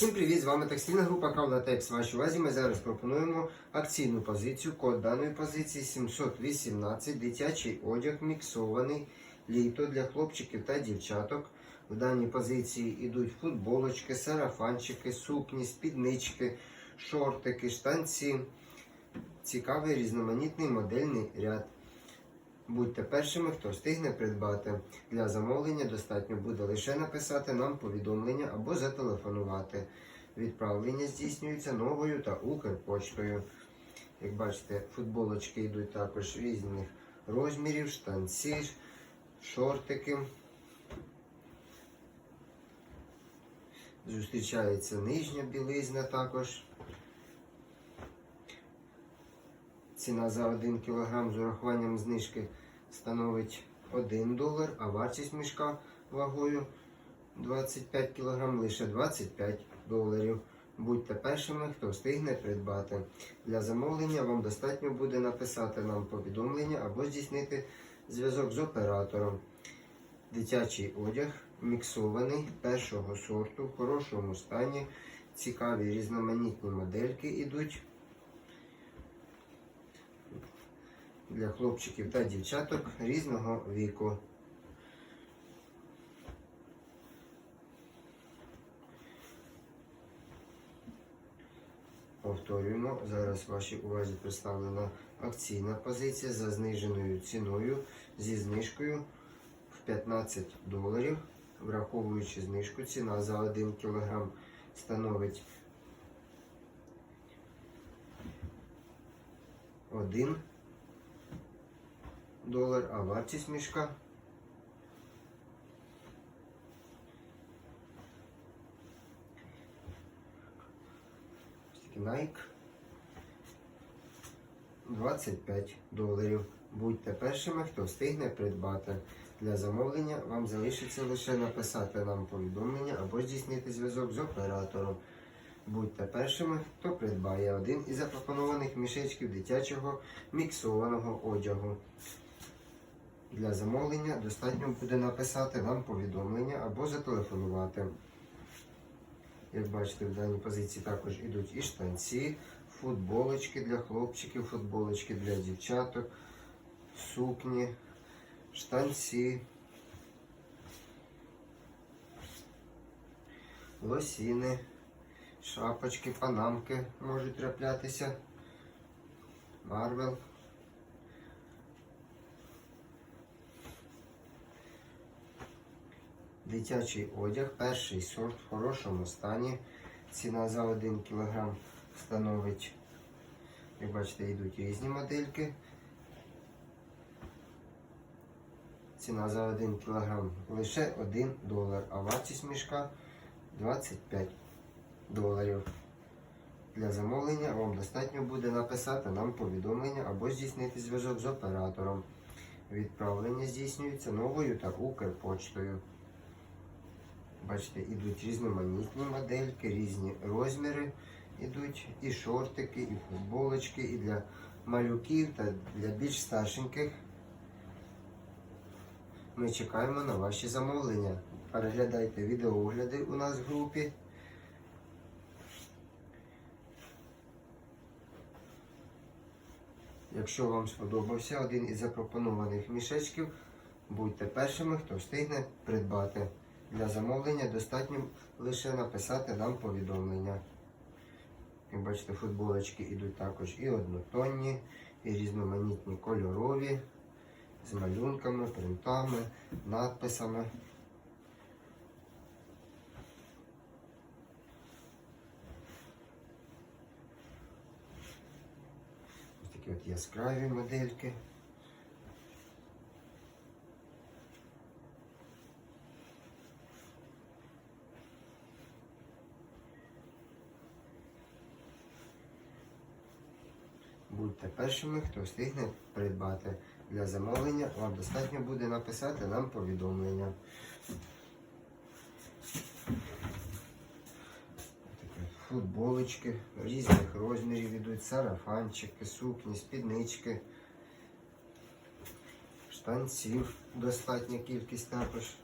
Всім привіт! З вами текстильна група Кавлатекс. Вашій увазі ми зараз пропонуємо акційну позицію. Код даної позиції 718. Дитячий одяг міксований літо для хлопчиків та дівчаток. В даній позиції йдуть футболочки, сарафанчики, сукні, спіднички, шортики, штанці. Цікавий різноманітний модельний ряд. Будьте першими, хто встигне придбати. Для замовлення достатньо буде лише написати нам повідомлення або зателефонувати. Відправлення здійснюється новою та Укрпочтою. Як бачите, футболочки йдуть також різних розмірів, штанці, шортики. Зустрічається нижня білизна також. Ціна за 1 кг з урахуванням знижки становить 1 долар, а вартість мішка вагою 25 кг лише 25 доларів. Будьте першими, хто встигне придбати. Для замовлення вам достатньо буде написати нам повідомлення або здійснити зв'язок з оператором. Дитячий одяг міксований першого сорту, в хорошому стані. Цікаві різноманітні модельки йдуть. Для хлопчиків та дівчаток різного віку. Повторюємо, зараз вашій увазі представлена акційна позиція за зниженою ціною зі знижкою в 15 доларів. Враховуючи знижку, ціна за 1 кг становить 1 долар, а вартість мішка Nike 25 доларів. Будьте першими, хто встигне придбати. Для замовлення вам залишиться лише написати нам повідомлення або здійснити зв'язок з оператором. Будьте першими, хто придбає один із запропонованих мішечків дитячого міксованого одягу. Для замовлення достатньо буде написати нам повідомлення або зателефонувати. Як бачите, в даній позиції також йдуть і штанці, футболочки для хлопчиків, футболочки для дівчаток, сукні, штанці, лосіни, шапочки, панамки можуть траплятися, марвел. Дитячий одяг, перший сорт в хорошому стані. Ціна за 1 кг становить, як бачите, йдуть різні модельки. Ціна за 1 кг лише 1 долар, а вартість мішка 25 доларів. Для замовлення вам достатньо буде написати нам повідомлення або здійснити зв'язок з оператором. Відправлення здійснюється новою та Укрпочтою. Бачите, ідуть різноманітні модельки, різні розміри ідуть, і шортики, і футболочки, і для малюків та для більш старшеньких. Ми чекаємо на ваші замовлення. Переглядайте відеоогляди у нас в групі. Якщо вам сподобався один із запропонованих мішечків, будьте першими, хто встигне придбати. Для замовлення достатньо лише написати нам повідомлення. Як бачите, футболочки йдуть також і однотонні, і різноманітні кольорові, з малюнками, принтами, надписами. Ось такі от яскраві модельки. Будьте першими, хто встигне придбати. Для замовлення вам достатньо буде написати нам повідомлення. Футболочки різних розмірів йдуть, сарафанчики, сукні, спіднички, штанців достатня кількість також.